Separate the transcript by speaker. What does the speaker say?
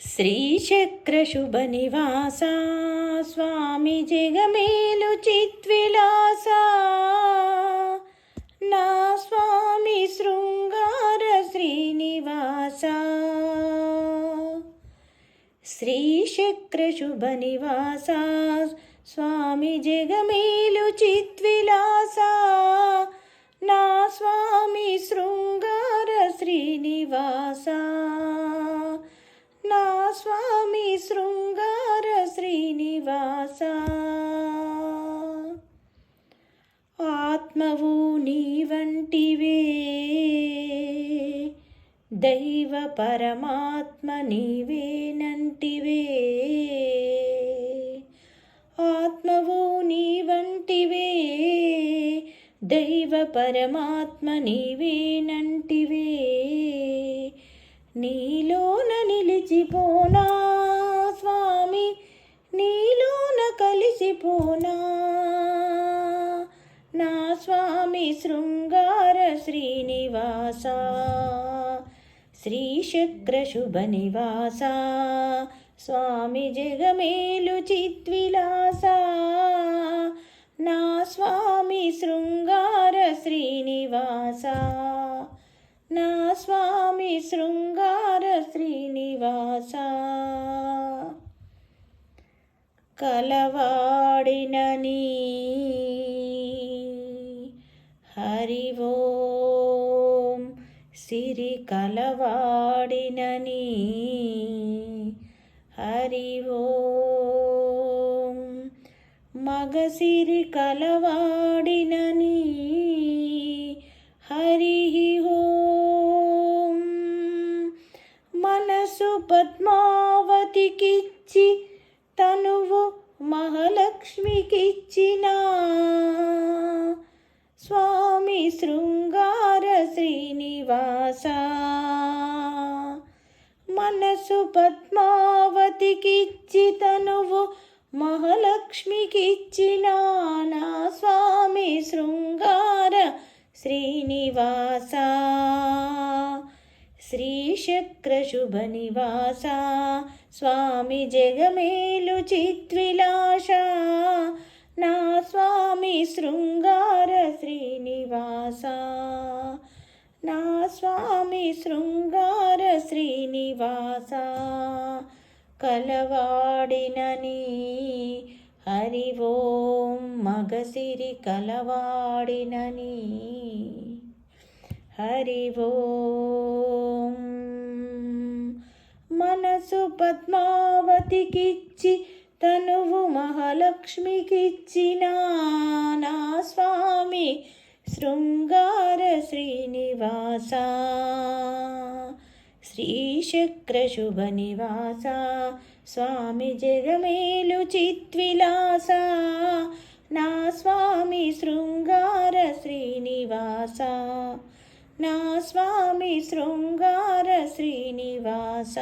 Speaker 1: శ్రీచక్రశుభనివాసా స్వామి జగమేలు చిత్విలాసా. నా స్వామి శృంగార శ్రీనివాస. శ్రీచక్రశుభ నివాస స్వామి శ్రీనివాసా చిత్ శ్రీనివాస. ఆత్మవు నీ వంటివే. దైవ పరమాత్మ నీవేనంటివే ఆత్మవు నీ వంటివే. దైవ పరమాత్మ నీవేనంటివే నీలోన నిలిచిపోనా? కలిసిపోనా నా స్వామి శృంగార శ్రీనివాస శ్రీశక్ర శుభ నివాస స్వామి జగమేలు చిత్విలాస నా స్వామి శృంగార శ్రీనివాస నా స్వామి శృంగార శ్రీనివాస. కలవాడినని హరి ఓం సిరి కలవాడినని హరి ఓం మగసిరి కలవాడినని హరి ఓం మనసు పద్మావతికిచ్చి తనువు మహాలక్ష్మికిచ్చిన. స్వామి శృంగార శ్రీనివాస. మనసు పద్మావతికిచ్చి తనువు మహాలక్ష్మికిచ్చిన. నా స్వామి శృంగార శ్రీనివాస. శ్రీశక్రశుభనివాస స్వామి జగమేలు చిత్విలాష నా స్వామి శృంగార శ్రీనివాస నా స్వామి శృంగార శ్రీనివాస కలవాడినని హరి ఓం మగసిరి కలవాడినని హరి ఓం. మనసు పద్మావతికిచ్చి తనువు మహాలక్ష్మికిచ్చిన నా స్వామి శృంగార శ్రీనివాస. శ్రీశక్రశుభ నివాస స్వామి జగమేలు చిత్విలాస. నా స్వామి శృంగార శ్రీనివాస. నా స్వామి శృంగార శ్రీనివాస.